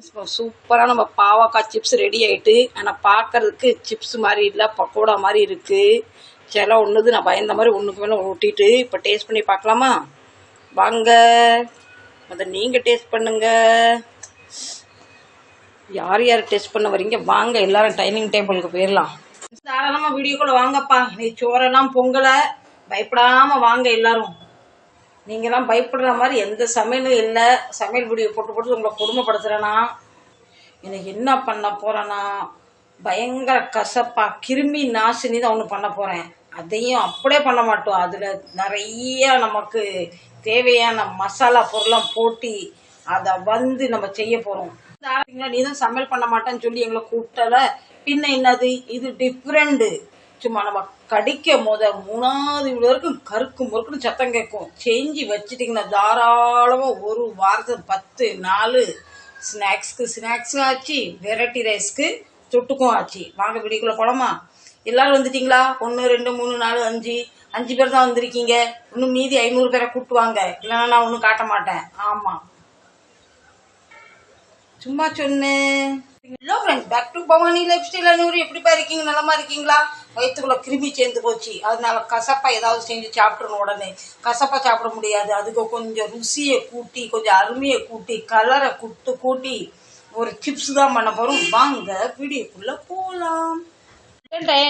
இப்போ சூப்பராக நம்ம பாவக்காய் சிப்ஸ் ரெடி ஆயிட்டு ஆனால் பார்க்கறதுக்கு சிப்ஸ் மாதிரி இல்லை பக்கோடா மாதிரி இருக்கு. சில ஒன்றுது நான் பயந்த மாதிரி ஒன்றுக்கு மேலே ஒட்டிட்டு இப்போ டேஸ்ட் பண்ணி பார்க்கலாமா? வாங்க. அதை நீங்கள் டேஸ்ட் பண்ணுங்க. யார் யார் டேஸ்ட் பண்ண வரீங்க? வாங்க எல்லாரும் டைனிங் டேபிளுக்கு போயிடலாம் தாராளமாக வீடியோக்குள்ளே வாங்கப்பா. நீ சோறெல்லாம் பொங்கலை பயப்படாம வாங்க எல்லாரும். நீங்களாம் பயப்படுற மாதிரி எந்த சமையலும் இல்லை. சமையல் வீடியோ போட்டு போட்டு உங்களை கொடுமைப்படுத்துகிறேன்னா எனக்கு என்ன பண்ண போகிறேன்னா பயங்கர கசப்பா கிருமி நாசினி தான் ஒன்று பண்ண போகிறேன் அதையும் அப்படியே பண்ண மாட்டோம். அதில் நிறைய நமக்கு தேவையான மசாலா பொருளாம் போட்டி அதை வந்து நம்ம செய்ய போகிறோம் நீ தான் சமையல் பண்ண மாட்டேன்னு சொல்லி எங்களை கூப்பிட்டல. பின்ன என்னது? இது டிஃப்ரெண்ட்டு சும்மா நம்ம கடிக்கும் போத மூணாவது இவ்வளோ வரைக்கும் கருக்கு முறுக்குன்னு சத்தம் கேட்கும். செஞ்சு வச்சுட்டிங்கன்னா தாராளமாக ஒரு வாரத்துக்கு பத்து நாலு ஸ்நாக்ஸ்க்கு ஸ்நாக்ஸும் ஆச்சு வெரைட்டி ரைஸ்க்கு தொட்டுக்கும் ஆச்சு. வாங்க வீடியோக்குள்ளே போலாமா? எல்லாரும் வந்துட்டீங்களா? ஒன்று ரெண்டு மூணு நாலு அஞ்சு. அஞ்சு பேர் தான் வந்திருக்கீங்க. இன்னும் மீதி ஐநூறு பேரை கூட்டுவாங்க இல்லைன்னா நான் ஒன்றும் காட்ட மாட்டேன். ஆமாம் சும்மா சொன்னேன். Hello friends back to Bhavani life style Annur எப்படிப்பா இருக்கீங்க? நல்லமா இருக்கீங்களா? வயிற்றுக்குள்ள கிருமி சேர்ந்து போச்சு. அதனால கசப்பா ஏதாவது செஞ்சு சாப்பிட்றணும் உடனே. கசப்பா சாப்பிட முடியாது. அதுக்கு கொஞ்சம் ருசியை கூட்டி கொஞ்சம் அருமையை கூட்டி கலரை கூட்டு கூட்டி ஒரு சிப்ஸ் தான் பண்ண போகிறோம் வாங்க வீடியோக்குள்ள போகலாம்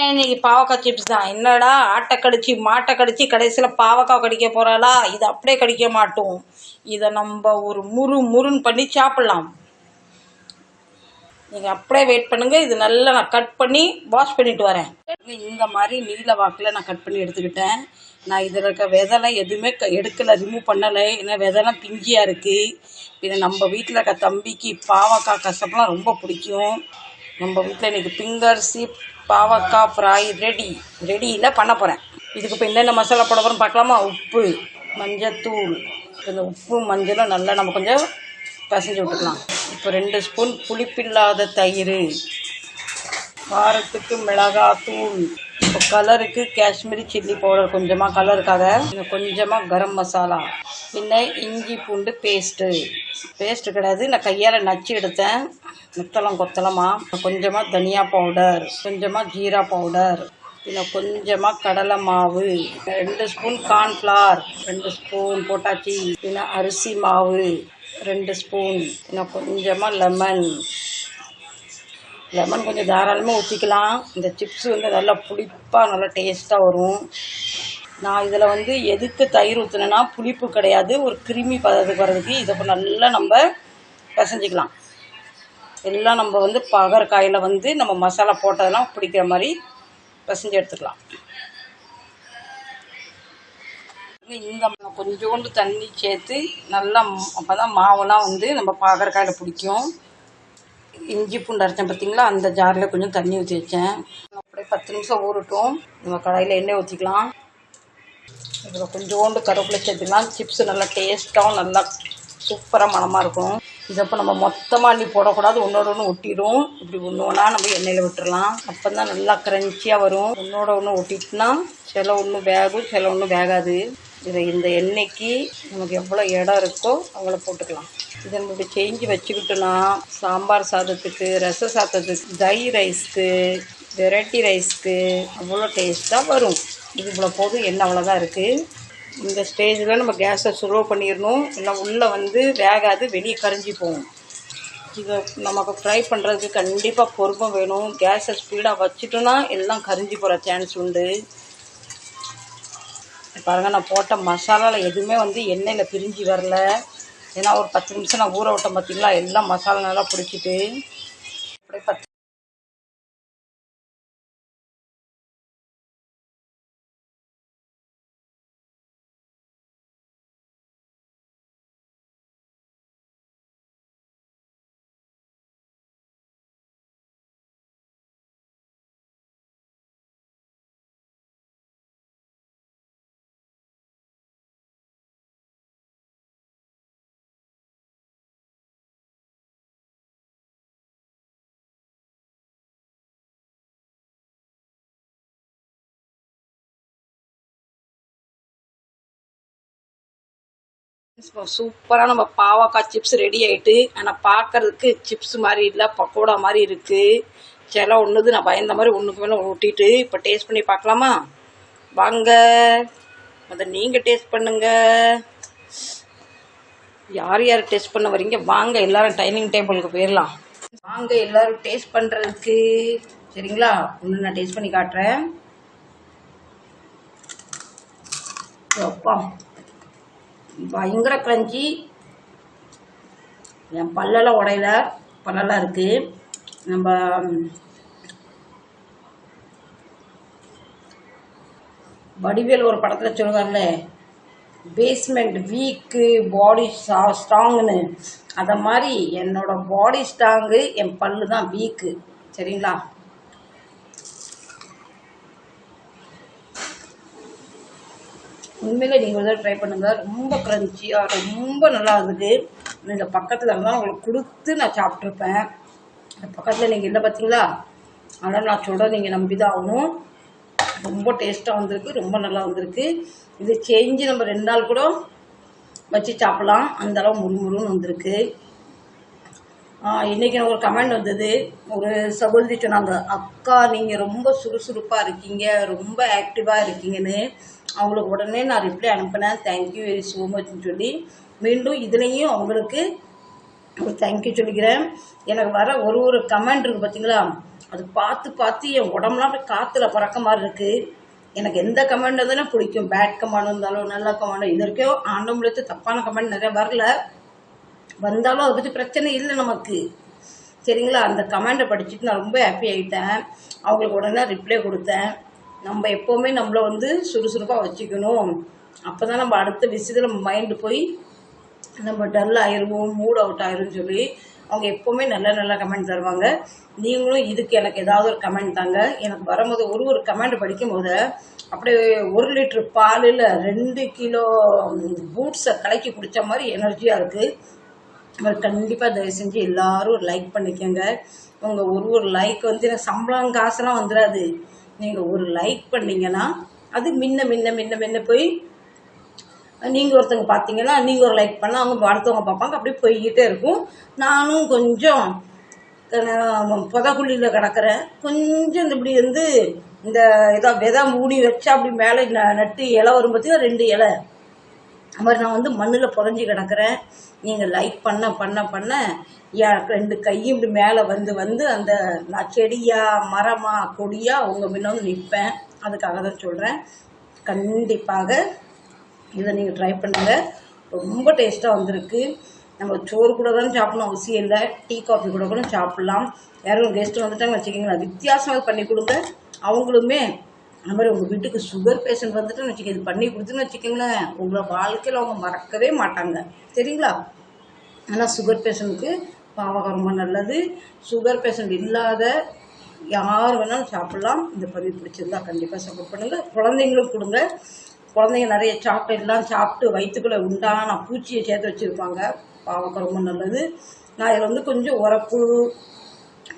இன்னைக்கு பாவக்காய் சிப்ஸ் தான்? என்னடா ஆட்டை கடிச்சு மாட்டை கடிச்சு கடைசியில் பாவக்காய் கடிக்க போறாளா? இதை அப்படியே கடிக்க மாட்டோம். இதை நம்ம ஒரு முறு முருன்னு பண்ணி சாப்பிடலாம். நீங்கள் அப்படியே வெயிட் பண்ணுங்கள் இது நல்லா நான் கட் பண்ணி வாஷ் பண்ணிட்டு வரேன். இந்த மாதிரி நீல வாக்கில் நான் கட் பண்ணி எடுத்துக்கிட்டேன். நான் இதில் இருக்க விதெல்லாம் எதுவுமே க எடுக்கலை ரிமூவ் பண்ணலை. ஏன்னா விதெல்லாம் பிஞ்சியாக இருக்குது இது நம்ம வீட்டில் இருக்க தம்பிக்கு பாவக்காய் கசப்பெலாம் ரொம்ப பிடிக்கும். நம்ம வீட்டில் இன்றைக்கி பிங்கர்ஸி பாவக்காய் ஃப்ராய் ரெடி ரெடியில் பண்ண போகிறேன் இதுக்கு இப்போ என்னென்ன மசாலா போட போகிறோம் பார்க்கலாமா? உப்பு மஞ்சத்தூள். இந்த உப்பு மஞ்சளும் நல்லா நம்ம கொஞ்சம் பிசைஞ்சு விட்டுக்கலாம். இப்போ ரெண்டு ஸ்பூன் புளிப்பில்லாத தயிர். காரத்துக்கு மிளகாத்தூள் இப்போ கலருக்கு காஷ்மீரி சில்லி பவுடர் கொஞ்சமாக கலருக்காக. இன்னும் கொஞ்சமாக கரம் மசாலா. பின்ன இஞ்சி பூண்டு பேஸ்ட்டு. பேஸ்ட்டு கிடையாது. நான் கையால் நச்சு எடுத்தேன். முத்தளம் கொத்தளமாக கொஞ்சமாக தனியா பவுடர். கொஞ்சமாக ஜீரா பவுடர். பின்ன கொஞ்சமாக கடலை மாவு. ரெண்டு ஸ்பூன் கார்ன்ஃப்ளார் ரெண்டு ஸ்பூன் போட்டாச்சி. பின்ன அரிசி மாவு. ரெண்டு ஸ்பூன். இன்னும் கொஞ்சமாக லெமன் லெமன் கொஞ்சம் தாராளமாக ஊற்றிக்கலாம் இந்த சிப்ஸ் வந்து நல்லா புளிப்பாக நல்லா டேஸ்ட்டாக வரும். நான் இதில் வந்து எதுக்கு தயிர் ஊற்றினேன்னா புளிப்பு கிடையாது. ஒரு கிருமி பதத்துக்கு வர்றதுக்கு இதை நல்லா நம்ம பிசைஞ்சிக்கலாம். எல்லாம் நம்ம வந்து பகற்காயில் வந்து நம்ம மசாலா போட்டதெல்லாம் பிடிக்கிற மாதிரி பிசைஞ்சு எடுத்துக்கலாம். இந்த கொஞ்சோண்டு தண்ணி சேர்த்து நல்லா அப்போ தான் மாவெல்லாம் வந்து நம்ம பாகற்காயில் பிடிக்கும். இஞ்சி பூண்டு அரைச்சேன் பார்த்தீங்களா அந்த ஜாரில் கொஞ்சம் தண்ணி ஊற்றி வச்சேன். அப்படியே பத்து நிமிஷம் ஊறட்டும். நம்ம கடாயில் எண்ணெய் ஊற்றிக்கலாம் இதில் கொஞ்சோண்டு கருவேப்பிலை சேர்த்துக்கலாம். சிப்ஸ் நல்லா டேஸ்ட்டாகவும் நல்லா சூப்பராக மனமாக இருக்கும். இதப்போ நம்ம மொத்தமாக அள்ளி போடக்கூடாது. ஒன்றோட ஒன்று ஒட்டிடும். இப்படி ஒன்று ஒன்றா நம்ம எண்ணெயில் விட்டுடலாம் அப்போ தான் நல்லா க்ரன்ச்சியாக வரும். ஒன்றோட ஒன்று ஒட்டிட்டுனா சில ஒன்று வேகும் சில ஒன்று வேகாது. இதை இந்த எண்ணெய்க்கு நமக்கு எவ்வளோ இடம் இருக்கோ அவ்வளோ போட்டுக்கலாம். இதை நம்ம செஞ்சு வச்சுக்கிட்டோன்னா சாம்பார் சாதத்துக்கு ரச சாதத்துக்கு தை ரைஸ்க்கு வெரைட்டி ரைஸ்க்கு அவ்வளோ டேஸ்ட்டாக வரும். இது இவ்வளோ போதும் எண்ணெய் அவ்வளோதான் இருக்குது இந்த ஸ்டேஜில் நம்ம கேஸை ஸ்லோ பண்ணிடணும் இல்லை உள்ளே வந்து வேகாது வெளியே கரைஞ்சி போகும். இதை நமக்கு ஃப்ரை பண்ணுறதுக்கு கண்டிப்பாக பொறுமை வேணும். கேஸை ஸ்பீடாக வச்சுட்டோன்னா எல்லாம் கரிஞ்சி போகிற சான்ஸ் உண்டு. பாருங்கள் நான் போட்ட மசாலாவில் எதுவுமே வந்து எண்ணெயில் பிரிஞ்சு வரல. ஏன்னா ஒரு பத்து நிமிஷம் நான் ஊற விட்டேன் பார்த்தீங்களா எல்லாம் மசாலா நல்லா பிடிச்சிட்டு. அப்படியே பத்து சூப்பராக நம்ம பாவக்காய் சிப்ஸ் ரெடி ஆயிட்டு ஆனால் பார்க்கறதுக்கு சிப்ஸ் மாதிரி இல்லை பக்கோடா மாதிரி இருக்குது சில ஒன்றுது நான் பயந்த மாதிரி ஒன்றுக்கு மேலே ஊட்டிட்டு இப்போ டேஸ்ட் பண்ணி பார்க்கலாமா? வாங்க. அதை நீங்கள் டேஸ்ட் பண்ணுங்க. யார் யார் டேஸ்ட் பண்ண வரீங்க வாங்க எல்லாரும் டைனிங் டேபிளுக்கு போயிடலாம் வாங்க எல்லாரும் டேஸ்ட் பண்ணுறதுக்கு சரிங்களா? ஒன்று நான் டேஸ்ட் பண்ணி காட்டுறேன். அப்பா. பயங்கர கிரஞ்சி என் பல்லெல்லாம் உடையல பல்லெல்லாம் இருக்குது நம்ம வடிவேல் ஒரு படத்தில் சொல்லுவார்ல பேஸ்மெண்ட் வீக்கு பாடி ஸ்ட்ராங்னு அதை மாதிரி என்னோட பாடி ஸ்ட்ராங்கு என் பல்லு தான் வீக்கு சரிங்களா? உண்மையிலே நீங்கள் தான் ட்ரை பண்ணுங்கள் ரொம்ப க்ரன்ச்சியாக ரொம்ப நல்லா இருந்தது. நீங்கள் பக்கத்தில் இருந்தால் உங்களுக்கு கொடுத்து நான் சாப்பிட்ருப்பேன் பக்கத்தில் நீங்கள் இல்லை பார்த்தீங்களா? அதனால் நான் சொல்கிறேன் நீங்கள் நம்பி தான் ஆகணும். ரொம்ப டேஸ்ட்டாக வந்திருக்கு. ரொம்ப நல்லா வந்திருக்கு. இது செஞ்சு நம்ம ரெண்டு நாள் கூட வச்சு சாப்பிட்லாம். அந்த அளவு முறுமுறுன்னு வந்திருக்கு. இன்றைக்கி எனக்கு ஒரு கமெண்ட் வந்தது. ஒரு சகோதரி சொன்னாங்க அக்கா நீங்கள் ரொம்ப சுறுசுறுப்பாக இருக்கீங்க. ரொம்ப ஆக்டிவாக இருக்கீங்கன்னு. அவங்களுக்கு உடனே நான் ரிப்ளை அனுப்பினேன். தேங்க்யூ வெரி ஸோ மச்னு சொல்லி. மீண்டும் இதுலேயும் அவங்களுக்கு தேங்க்யூ சொல்லிக்கிறேன். எனக்கு வர ஒரு ஒரு கமெண்ட் இருக்குது பார்த்தீங்களா அது பார்த்து பார்த்து என் உடம்புலாம் அப்படியே காற்றுல பறக்க மாதிரி இருக்குது எனக்கு எந்த கமெண்ட் தானே பிடிக்கும். பேட் கமெண்ட் இருந்தாலும் நல்ல கமெண்ட் இது வரைக்கும் ஆண்டம்புலத்து தப்பான கமெண்ட் நிறைய வரல. வந்தாலும் அதை பற்றி பிரச்சனை இல்லை நமக்கு. சரிங்களா? அந்த கமெண்டை படிச்சுட்டு நான் ரொம்ப ஹாப்பி ஆகிட்டேன் அவங்களுக்கு உடனே ரிப்ளை கொடுத்தேன். நம்ம எப்போவுமே நம்மளை வந்து சுறுசுறுப்பாக வச்சுக்கணும். அப்போ தான் நம்ம அடுத்த விஷயத்தில் நம்ம மைண்டு போய் நம்ம டல் ஆயிடுவோம் மூட் அவுட் ஆயிரும் சொல்லி அவங்க எப்போவுமே நல்ல நல்ல கமெண்ட் தருவாங்க. நீங்களும் இதுக்கு எனக்கு ஏதாவது ஒரு கமெண்ட் தாங்க. எனக்கு வரும்போது ஒரு ஒரு கமெண்ட் படிக்கும் போது அப்படியே ஒரு லிட்டர் பாலில் ரெண்டு கிலோ பூட்ஸை கலக்கி குடித்த மாதிரி எனர்ஜியாக இருக்குது அவர் கண்டிப்பாக தயவு செஞ்சு எல்லாரும் ஒரு லைக் பண்ணிக்கோங்க. உங்கள் ஒரு ஒரு லைக் வந்து எனக்கு சம்பளம் காசெல்லாம் வந்துடாது நீங்கள் ஒரு லைக் பண்ணீங்கன்னா அது முன்ன முன்ன முன்ன முன்ன போய் நீங்கள் ஒருத்தவங்க பார்த்தீங்கன்னா நீங்கள் ஒரு லைக் பண்ணால் அவங்க அடுத்தவங்க பார்ப்பாங்க அப்படியே போய்கிட்டே இருக்கும். நானும் கொஞ்சம் அஹ், புதக்குழியில் கிடக்கிறேன். கொஞ்சம் இந்த இப்படி வந்து இந்த ஏதோ விதை மூடி வச்சா அப்படி மேலே ந- நட்டு இலை வரும் பார்த்தீங்கன்னா ரெண்டு இலை. அது மாதிரி நான் வந்து மண்ணில் புதஞ்சு கிடக்கிறேன். நீங்கள் லைக் பண்ண பண்ண பண்ண என் ரெண்டு கையும் இப்படி மேலே வந்து வந்து அந்த நான் செடியா மரமா கொடியா உங்கள் முன்ன வந்து நிற்பேன் அதுக்காக தான் சொல்கிறேன் கண்டிப்பாக இதை நீங்கள் ட்ரை பண்ணுங்கள் ரொம்ப டேஸ்ட்டாக வந்திருக்கு. நம்ம சோறு கூட தான் சாப்பிடணும் அவசியம் இல்லை. டீ காஃபி கூட கூட சாப்பிட்லாம். யாரும் கெஸ்ட்டு வந்துட்டாங்க வச்சுக்கிங்களா வித்தியாசமாக பண்ணி கொடுங்க. அவங்களுமே அந்த மாதிரி உங்கள் வீட்டுக்கு சுகர் பேஷண்ட் வந்துட்டுன்னு வச்சுக்க இது பண்ணி கொடுத்துன்னு வச்சுக்கோங்களேன் உங்களை வாழ்க்கையில் அவங்க மறக்கவே மாட்டாங்க. சரிங்களா? ஆனால் சுகர் பேஷண்ட்டுக்கு பாவகம் நல்லது. சுகர் பேஷண்ட் இல்லாத யார் வேணாலும் சாப்பிட்லாம். இந்த பதிவு பிடிச்சிருந்தா கண்டிப்பாக சப்போர்ட் பண்ணுங்கள் குழந்தைங்களும் கொடுங்க. குழந்தைங்க நிறைய சாக்லேட்லாம் சாப்பிட்டு வயிற்றுக்குள்ளே உண்டான பூச்சியை சேர்த்து வச்சுருப்பாங்க. பாவக்காய் ரொம்ப நல்லது. நான் இதில் வந்து கொஞ்சம் உரப்பு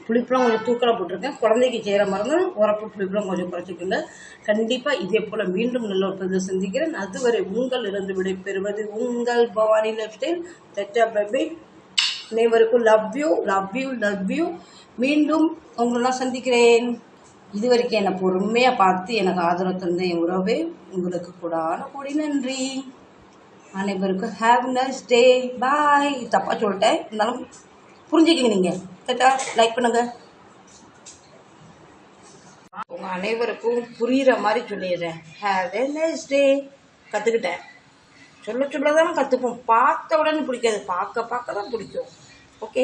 புளிப்பெலாம் கொஞ்சம் தூக்கலாக போட்டிருக்கேன். குழந்தைக்கு செய்கிற மருந்து உரப்பு புளிப்பெலாம் கொஞ்சம் குறைச்சிக்கோங்க. கண்டிப்பாக இதே போல் மீண்டும் நல்ல ஒரு பதிவு சந்திக்கிறேன். அதுவரை உங்கள் இருந்து விடைபெறுவது உங்கள் பவானி லைஃப் ஸ்டைல் தட்டா பேபி அனைவருக்கும் love you love you love you மீண்டும் உங்களெல்லாம் சந்திக்கிறேன். இது வரைக்கும் என்னை பொறுமையாக பார்த்து எனக்கு ஆதரவு தந்த என் உறவே உங்களுக்கு கூடான கூடி நன்றி. அனைவருக்கும் ஹாவ் நைஸ் டே பாய் தப்பாக சொல்லிட்டேன். இருந்தாலும் புரிஞ்சுக்கிங்க நீங்கள் கேட்டா லைக் பண்ணுங்க. உங்க அனைவருக்கும் புரியுற மாதிரி சொல்லிடுறேன். ஹாவ் எ நைஸ் டே கற்றுக்கிட்டேன் சொல்ல சொல்ல தானே கற்றுப்போம் பார்த்த உடனே பிடிக்காது. பார்க்க பார்க்க தான் பிடிக்கும். ஓகே